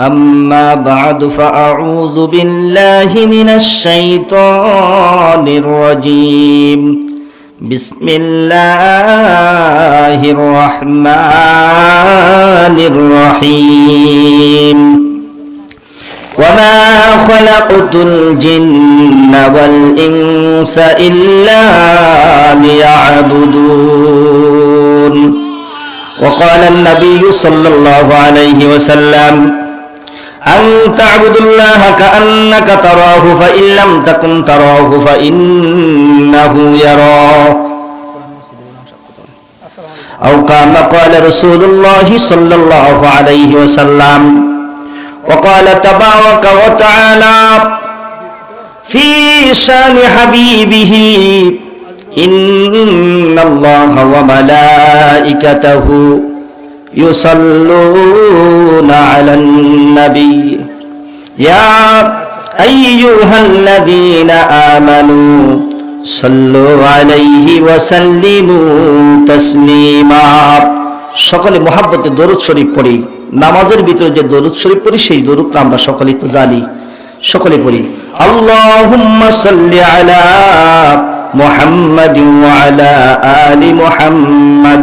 أما بعد فأعوذ بالله من الشيطان الرجيم بسم الله الرحمن الرحيم وما خلقت الجن والإنس إلا ليعبدون وقال النبي صلى الله عليه وسلم أن تعبد الله كأنك تراه فإن لم تكن تراه فإنه يراك أو كما قال رسول الله صلى الله عليه وسلم وقال تبارك وتعالى في شان حبيبه إن الله وملائكته يصلون على النبي يا أيها الذين آمنوا صلوا عليه وسلموا تسليما সকলে মহাব্বতে দরুদ শরীফ পড়ি নামাজের ভিতরে যে দরুদ শরীফ পড়ি সেই দরুদটা আমরা সকলেই তো জানি সকলে পড়ি আল্লাহুম্মা সাল্লি আলা মুহাম্মাদিন ওয়া আলা আলি মুহাম্মাদ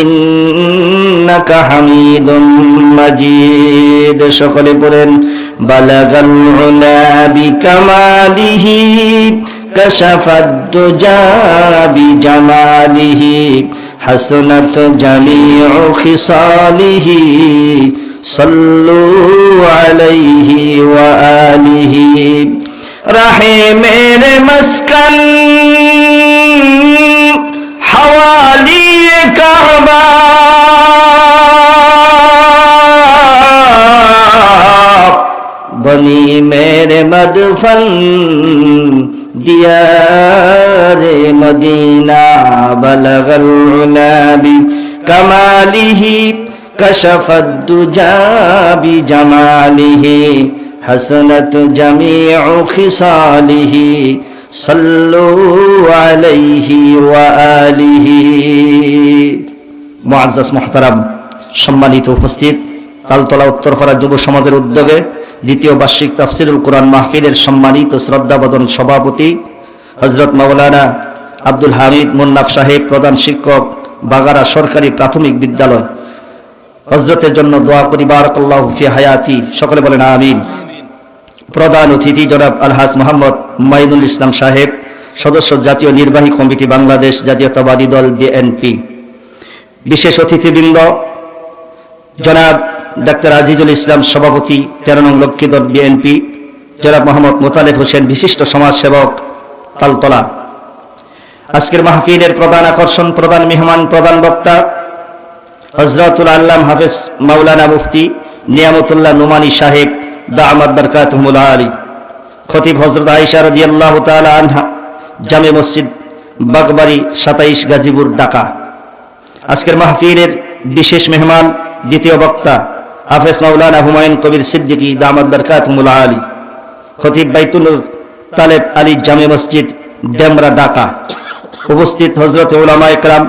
ইন্নাকা হামিদুম মাজিদ। সকলে পড়েন, বালাগাল উলা বিকামালিহি কাশাফাদ দুজা বিজামালিহি, হাসনাত জামিউ খিসালিহি ওয়া আলিহি। রাহে মেরে মস্কন حوالی کعبہ۔ بنی میرے مدفن، دیار مدینہ، بلغ العلا بکمالہ کشف الدجا بجمالہ حسنت جمیع خصالہ সম্মানিত উপস্থিত, তালতলা উত্তরপাড়া যুব সমাজের উদ্যোগে দ্বিতীয় বার্ষিক তাফসিরুল কোরআন মাহফিলের সম্মানিত শ্রদ্ধাবদন সভাপতি হজরত মাওলানা আব্দুল হামিদ মুন্নাফ সাহেব, প্রধান শিক্ষক, বাগারা সরকারি প্রাথমিক বিদ্যালয়। হজরতের জন্য দোয়া করি, বারাকাল্লাহ ফি হায়াতি। সকলে বলেন আমিন। প্রধান অতিথি জনাব আলহাজ মোহাম্মদ মাইনুল ইসলাম সাহেব, সদস্য জাতীয় নির্বাহী কমিটি বাংলাদেশ জাতীয়তাবাদী দল বিএনপি। বিশেষ অতিথিবৃন্দ, জনাব ডাক্তার আজিজুল ইসলাম সভাপতি, তেরো নং লক্ষ্মী দল বিএনপি, জনাব মোহাম্মদ মোতালেফ হোসেন, বিশিষ্ট সমাজসেবক, তালতলা। আজকের মাহফিলের প্রধান আকর্ষণ, প্রধান মেহমান, প্রধান বক্তা হজরতুল আল্লাম হাফেজ মাওলানা মুফতি নিয়ামতুল্লাহ নুমানি সাহেব। দামাদ বরকাতহুমুল আলী। খতিব হজরত আয়েশা রাদিয়াল্লাহু তাআলা আনহা, জামে মসজিদ, বাগবাড়ি, সাতাইশ গাজীপুর, ঢাকা। আজকের মাহফিলের বিশেষ মেহমান, দ্বিতীয় বক্তা, হাফেজ মাওলানা হুমায়ুন কবির সিদ্দিকী দামাদ বরকাতহুমুল আলী। খতিব বাইতুল তালেব আলী জামে মসজিদ, ডেমরা, ঢাকা। উপস্থিত হজরত উলামা একরাম,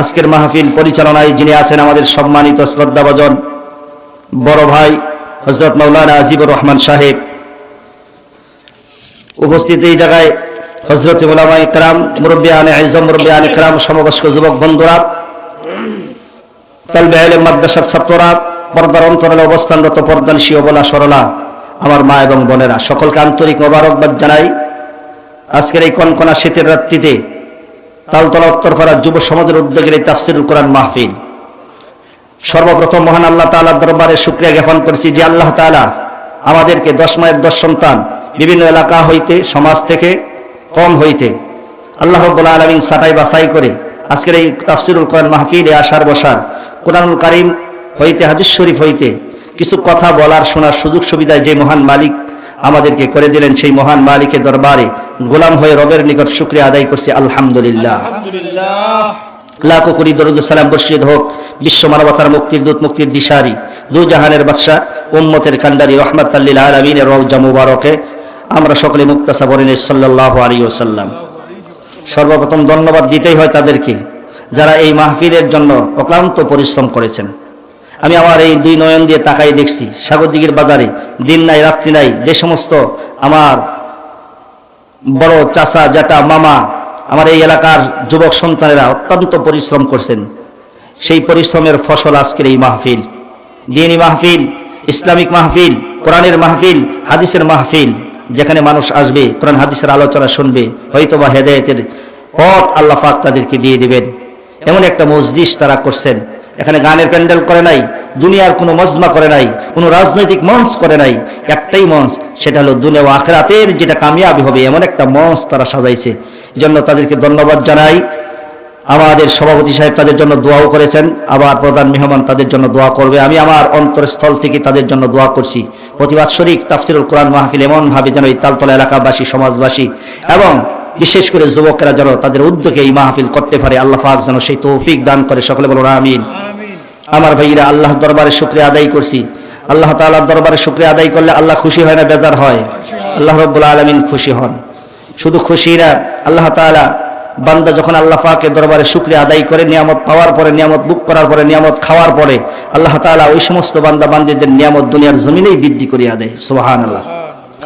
আজকের মাহফিল পরিচালনায় যিনি আছেন আমাদের সম্মানিত শ্রদ্ধাভাজন, বড় ভাই হজরত মৌলানা আজিবুর রহমান সাহেব উপস্থিত এই জায়গায় হজরত মোলামা ইকরাম মুরব্বিয়ান আইজম মুরব্বিয়ান ইকরাম সমবয়স্ক যুবক বন্ধুরা, তলবে মাদ্রাসার ছাত্ররা, পর্দার অন্তরালে অবস্থানরত পর্দানশী অবলা সরলা, আমার মা এবং বোনেরা, সকলকে আন্তরিক মোবারকবাদ জানাই। আজকের এই কনকনা শীতের রাত্রিতে তালতলা উত্তরপাড়া যুব সমাজের উদ্যোগের এই তাফসিরুল কোরআন মাহফিল সর্বপ্রথম মহান আল্লাহ তাআলার দরবারে শুক্রিয়া জ্ঞাপন করছি যে আল্লাহ তাআলা আমাদেরকে দশ মায়ের দশ সন্তান বিভিন্ন এলাকা হইতে সমাজ থেকে কম হইতে আল্লাহ আলমিন সাটাই বাছাই করে আজকের এই তাফসিরুল কোরআন মাহফিলে আসার বসার কোরআনুল কারিম হইতে হাদিস শরীফ হইতে কিছু কথা বলার শোনার সুযোগ সুবিধায় যে মহান মালিক আমাদেরকে করে দিলেন সেই মহান মালিকের দরবারে গোলাম হয়ে রবের নিকট শুক্রিয়া আদায় করছি। আলহামদুলিল্লাহ। লাখো কোটি দরুদ সালাম বর্ষিত হোক। বিশ্ব মানবতার মুক্তির দূত মুক্তির দিশারি দু জাহানের বাদশাহ, উম্মতের কান্ডারি রহমত আল্লিল আলমিনের রওজা মুবারকে আমরা সকলে মুক্তাসা বলেন সাল্লাহ আলী ওসাল্লাম সর্বপ্রথম ধন্যবাদ দিতেই হয় তাদেরকে যারা এই মাহফিলের জন্য অক্লান্ত পরিশ্রম করেছেন। আমি আমার এই দুই নয়ন দিয়ে তাকাই দেখছি সাগরদিঘির বাজারে দিন নাই, রাত্রি নাই, যে সমস্ত আমার বড় চাচা জ্যাটা মামা, আমার এই এলাকার যুবক সন্তানেরা অত্যন্ত পরিশ্রম করছেন। সেই পরিশ্রমের ফসল আজকের এই মাহফিল। দিনী মাহফিল, ইসলামিক মাহফিল, কোরআনের মাহফিল, হাদিসের মাহফিল, যেখানে মানুষ আসবে, কোরআন হাদিসের আলোচনা শুনবে হয়তো বা হেদায়তের পথ আল্লাহ পাক তাদেরকে দিয়ে দিবেন। এমন একটা মসজিদ তারা করছেন। এখানে গানের প্যান্ডেল করে নাই, দুনিয়ার কোনো মজমা করে নাই, কোনো রাজনৈতিক মঞ্চ করে নাই। একটাই মঞ্চ, সেটা হলো দুনিয়া ও আখরাতের, যেটা কামিয়াবি হবে, এমন একটা মঞ্চ তারা সাজাইছে। এই জন্য তাদেরকে ধন্যবাদ জানাই। আমাদের সভাপতি সাহেব তাদের জন্য দোয়াও করেছেন, আবার প্রধান মেহমান তাদের জন্য দোয়া করবে। আমি আমার অন্তরস্থল থেকে তাদের জন্য দোয়া করছি। প্রতিবাদ শরিক তাফসিরুল কোরআন মাহফিল এমনভাবে যেন এই তালতলা এলাকাবাসী, সমাজবাসী এবং বিশেষ করে যুবকেরা যেন তাদের উদ্যোগে এই মাহফিল করতে পারে। আল্লাহ পাক যেন সেই তৌফিক দান করে সকলে বলুন, আমিন। আমার ভাইরা আল্লাহ দরবারে শুক্রিয়া আদায় করছি। আল্লাহ তাআলার দরবারে শুক্রিয়া আদায় করলে আল্লাহ খুশি হয় না, বেজার হয়। আল্লাহ রব্বুল আলমিন খুশি হন। শুধু খুশি না, আল্লাহ তাআলা বান্দা যখন আল্লাহ পাকের দরবারে শুক্রিয়া আদায় করে, নিয়ামত পাওয়ার পরে, নিয়ামত বুক করার পরে, নিয়ামত খাওয়ার পরে, আল্লাহ তাআলা ওই সমস্ত বান্দা বান্দিদের নিয়ামত দুনিয়ার জমিনেই বৃদ্ধি করিয়া দেয়। সুবহান আল্লাহ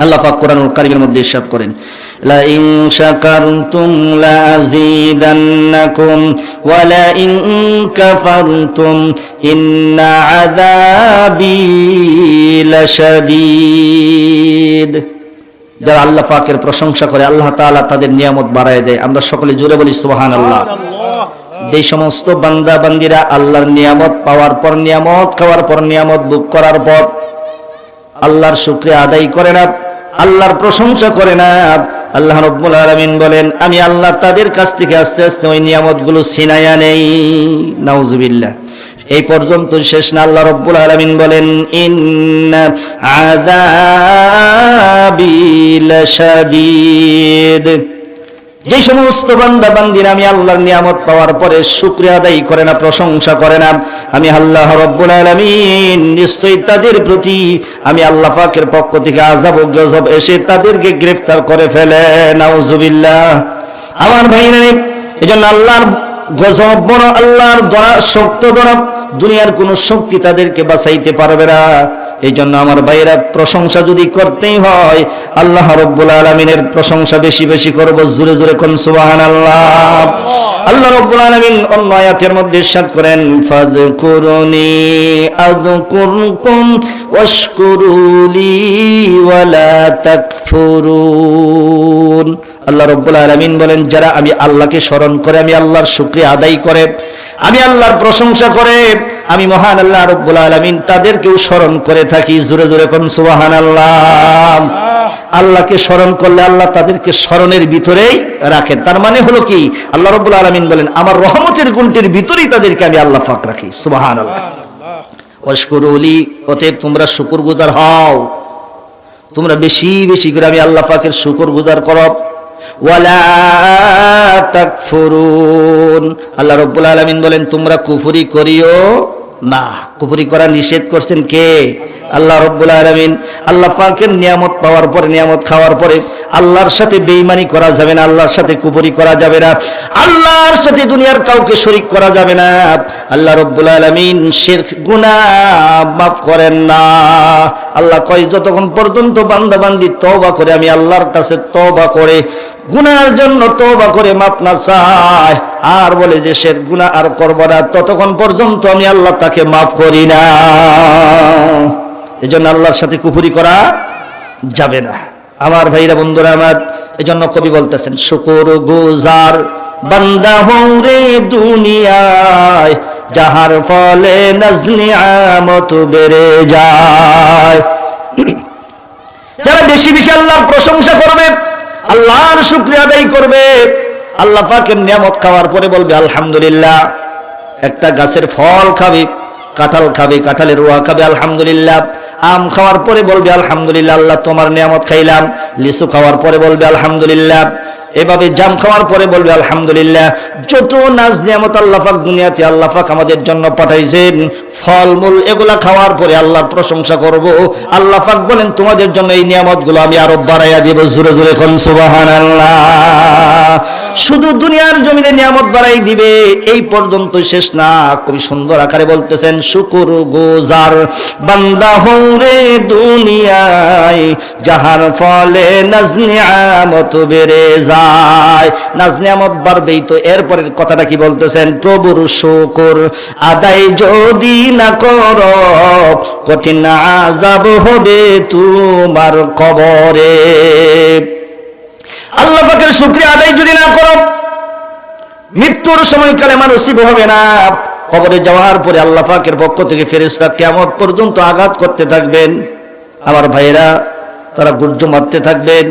আল্লাহ পাক কোরআনুল কারিমের মধ্যে ইরশাদ করেন লা ইন শাকারতুম লা আযীদান্নাকুম ওয়া লা ইন কাফারতুম ইন্না আযাবি লাশাদীদ। যারা আল্লাহ পাকের প্রশংসা করে, আল্লাহ তাআলা তাদের নিয়ামত বাড়ায় দেয়। আমরা সকলে জোরে বলি, সুবহানাল্লাহ। যে সমস্ত বান্দা বান্দিরা আল্লাহর নিয়ামত পাওয়ার পর নিয়ামত, খাওয়ার পর নিয়ামত বুক করার পর আল্লাহর শুক্রিয়া আদায় করে না, আল্লাহর প্রশংসা করে না। আল্লাহ রব্বুল আলামিন বলেন, আমি আল্লাহ তাদের কাছ থেকে আস্তে আস্তে ওই নিয়ামতগুলো ছিনাইয়া নেই। নাউজুবিল্লাহ। এই পর্যন্ত শেষ না, আল্লাহ রব্বুল আলামিন বলেন, ইন্না আযাবি লাশাদীদ। যে সমস্ত বান্দা বান্দিরা আমি আল্লাহর নিয়ামত পাওয়ার পরে শুক্রিয়া আদায় করে না, প্রশংসা করে না, আমি আল্লাহ রব্বুল আলামিন নিশ্চয়ই তাদের প্রতি আমি আল্লাহ পাকের পক্ষ থেকে আযাব ও গজব এসে তাদেরকে গ্রেফতার করে ফেলে, নাউজুবিল্লাহ। আমার ভাইরা এজন্য আল্লাহর গজব বড় আল্লাহর দরা শক্ত দরা দুনিয়ার কোন শক্তি তাদেরকে বাঁচাইতে পারবে না। এই জন্য আমার ভাইয়েরা প্রশংসা যদি করতেই হয় আল্লাহ রব্বুল আলমিনের প্রশংসা বেশি বেশি করব জোরে জোরে কোন সুবাহান আল্লাহ। আল্লাহ রব্বুল আলমিন অন্য আয়াতের মধ্যে ইরশাদ করেন ফাযকুরুনি আযকুরকুম ওয়াশকুরুলি ওয়ালা তাকফুরুন। আল্লাহ রব্বুল আলমিন বলেন, যারা আমি আল্লাহকে স্মরণ করে, আমি আল্লাহর শুক্রিয়া আদায় করে, আমি আল্লাহর প্রশংসা করে, আমি মহান আল্লাহ রব্বুল আলমিন তাদেরকেও স্মরণ করে থাকি। জোরে জোরে কোন সুবাহান আল্লাহ আল্লাহকে স্মরণ করলে আল্লাহ তাদেরকে স্মরণের ভিতরেই রাখেন তার মানে হলো কি? আল্লাহ রব্বুল আলমিন বলেন, আমার রহমতের গুণটির ভিতরেই তাদেরকে আমি আল্লাহ ফাঁক রাখি। সুবাহান আল্লাহ অস্করুলি অতএব তোমরা শুকুর গুজার হও। তোমরা বেশি বেশি করে আমি আল্লাহ পাকের শুকুর গুজার করো। আল্লাহ রব্বুল আলামিন বলেন, তোমরা কুফুরি করিও না। কুফুরি করা নিষেধ করছেন কে? আল্লাহ রব্বুল আলমিন। আল্লাহ পাকের নিয়ামত পাওয়ার পরে, নিয়ামত খাওয়ার পরে আল্লাহর সাথে বেঈমানি করা যাবে না, আল্লাহর সাথে কুফরি করা যাবে না, আল্লাহর সাথে দুনিয়ার কাউকে শরীক করা যাবে না। আল্লাহ রব্বুল আলামিন শিরক গুনাহ মাফ করেন না। আল্লাহ কয়, যতক্ষণ পর্যন্ত বান্দা বান্দি তওবা করে, আমি আল্লাহর কাছে তওবা করে, গুনার জন্য তওবা করে মাপ না চায় আর বলে যে সে গুনাহ আর করব না, ততক্ষণ পর্যন্ত আমি আল্লাহ তাকে মাফ করি না। এজন্য আল্লাহর সাথে কুফরি করা যাবে না। আমার ভাইরা বন্ধুরা আমার, এজন্য কবি বলতেছেন, শুকুর গুজার বান্দা হৌরে দুনিয়ায়, যাহার ফলে নজলি আমত বেড়ে যায়। যারা বেশি বেশি আল্লাহর প্রশংসা করবে, আল্লাহর শুক্রিয়া আদায় করবে, আল্লাহ পাকের নিয়ামত খাওয়ার পরে বলবে, আলহামদুলিল্লাহ, একটা গাছের ফল খাবে, কাঁঠাল খাবে, কাঁঠালের রোয়া খাবে, আলহামদুলিল্লাহ। আম খাওয়ার পরে বলবে, আলহামদুলিল্লাহ, আল্লাহ তোমার নিয়ামত খাইলাম। লিচু খাওয়ার পরে বলবে, আলহামদুলিল্লাহ। এভাবে জাম খাওয়ার পরে বলবে, আলহামদুলিল্লাহ। যত নাজ নিয়ামত আল্লাহ পাক দুনিয়াতে আল্লাহ পাক আমাদের জন্য পাঠাইছেন, ফলমূল এগুলা খাওয়ার পরে আল্লাহর প্রশংসা করব। আল্লাহ পাক বলেন, তোমাদের জন্য এই নিয়ামতগুলো আমি আরও বাড়াইয়া দিব। জোরে জোরে কোন, সুবহানাল্লাহ। শুধু দুনিয়ার জমিনে নিয়ামত বাড়াই দিবে, এই পর্যন্ত শেষ না। খুবই সুন্দর আকারে বলতেছেন, শুকুর গোজার বান্দা হৌরে দুনিয়ায়, যাহার ফলে নাজনিয়ামত বেড়ে যায়। নাজনিয়ামত বাড়বেই তো, এরপরের কথাটা কি বলতেছেন, প্রভুর শুকুর আদায় যদি না কর, কঠিন আজাব হবে তোমার কবরে। আল্লাহ পাকের শুক্রিয়া আদায় যদি না করো, মৃত্যুর সময়কালে মানসিক হবে না। কবরে যাওয়ার পরে আল্লাহ পাকের পক্ষ থেকে ফেরেস্তা কেমন পর্যন্ত আঘাত করতে থাকবেন। আমার ভাইরা তারা গুর্জ মারতে থাকবেন,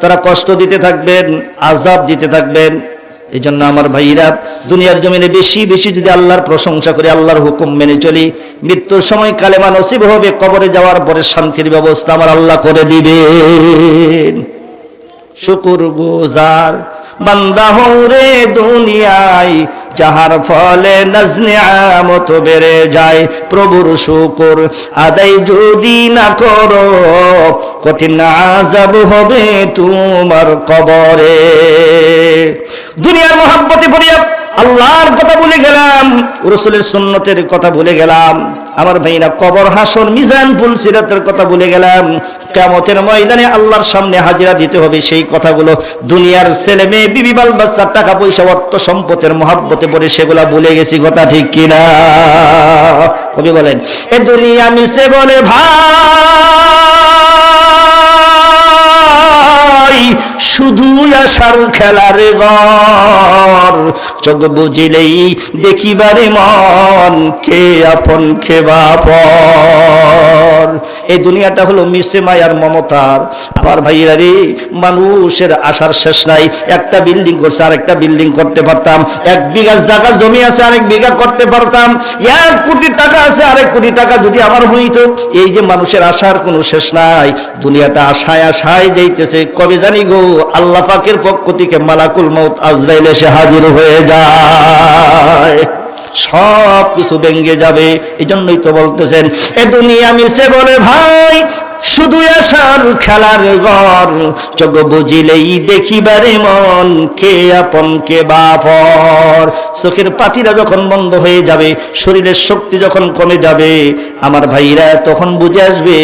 তারা কষ্ট দিতে থাকবেন আজাব দিতে থাকবেন। এই জন্য আমার ভাইরা দুনিয়ার জমিনে বেশি বেশি যদি আল্লাহর প্রশংসা করে, আল্লাহর হুকুম মেনে চলি, মৃত্যুর সময় কালেমা নসিব হবে, কবরে যাওয়ার পরে শান্তির ব্যবস্থা আমার আল্লাহ করে দিবেন। শুকুর গুজার বান্দা হৌরে দুনিয়ায়, যাহার ফলে নজনে আমত বেড়ে যায়। প্রভুর শুকুর আদায় যদি না করো, কঠিন আজাব হবে তোমার কবরে। দুনিয়ার মহাব্বতে পড়িয়া আল্লাহর কথা বলে গেলাম, রসুলের সুন্নতের কথা বলে গেলাম। আমার ভাইরা কবর হাসন মিজান ফুল সিরাতের কথা বলে গেলাম। কেমতের ময়দানে আল্লাহর সামনে হাজিরা দিতে হবে সেই কথাগুলো। দুনিয়ার ছেলে মেয়ে, বিবি, বাল বাচ্চার টাকা পয়সা, অর্থ সম্পদের মহাব্বতে পড়ে সেগুলা ভুলে গেছি, কথা ঠিক কিনা? কবি বলেন, এ দুনিয়া মিশে বলে ভাই শুধু আসার খেলার ঘর। চোখ বুঝিলেই দেখিবারে মন, কে আপন, কে বাপর এই দুনিয়াটা হলো মিশে মায়ার মমতার। আমার ভাইরা রে, মানুষের আশার শেষ নাই। একটা বিল্ডিং করছে আর একটা বিল্ডিং করতে পারতাম। এক বিঘা জায়গা, জমি আছে, আরেক বিঘা করতে পারতাম। এক কোটি টাকা আছে, আরেক কোটি টাকা যদি আমার হইতো। এই যে মানুষের আশার কোনো শেষ নাই। দুনিয়াটা আশায় আশায় যাইতেছে। কবে জানি গো, আল্লাহ পাকের পক্ষ থেকে মালাকুল মৌত আজরাইল এসে হাজির হয়ে যায় সব কিছু ভেঙ্গে যাবে এই জন্যই তো বলতেছেন এ দুনিয়া মিশে বলে ভাই শুধু আসার খেলার ঘর, চোখ বুঝিলেই দেখিবারে মন, কে আপন, কে বাপর। চোখের পাতিরা যখন বন্ধ হয়ে যাবে, শরীরের শক্তি যখন কমে যাবে, আমার ভাইরা তখন বুঝে আসবে,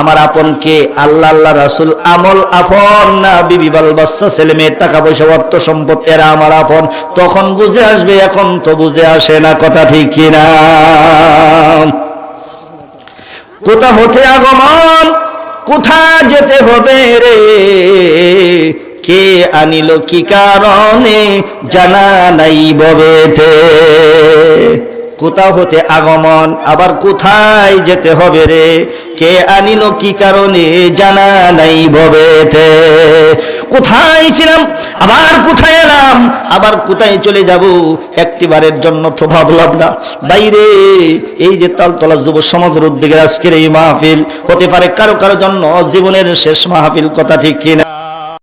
আমার আপন কে আল্লাহ আল্লাহ রাসুল, আমল আপন না বিবি বাল বাচ্চা ছেলে মেয়ের টাকা পয়সা, অর্থ সম্পদ, এরা আমার আপন। তখন বুঝে আসবে, এখন তো বুঝে আসে না কথা ঠিক কিনা। কোথা হতে আগমন? কোথা যেতে হবে রে? কে আনিল কি কারণে? জানা নাই ববেতে। কোথা হতে আগমন? আবার কোথায় যেতে হবে রে? কে আনিল কি কারণে? জানা নাই ভবেতে কোথায় ছিলাম? আবার কোথায় এলাম? আবার কোথায় চলে যাব? একটিবারের জন্য তো ভাবলাম না। বাইরে, এই যে তালতলা যুব সমাজের উদ্যোগে আজকের এই মাহফিল হতে পারে কারও কারও জন্য জীবনের শেষ মাহফিল, কথা ঠিক কিনা?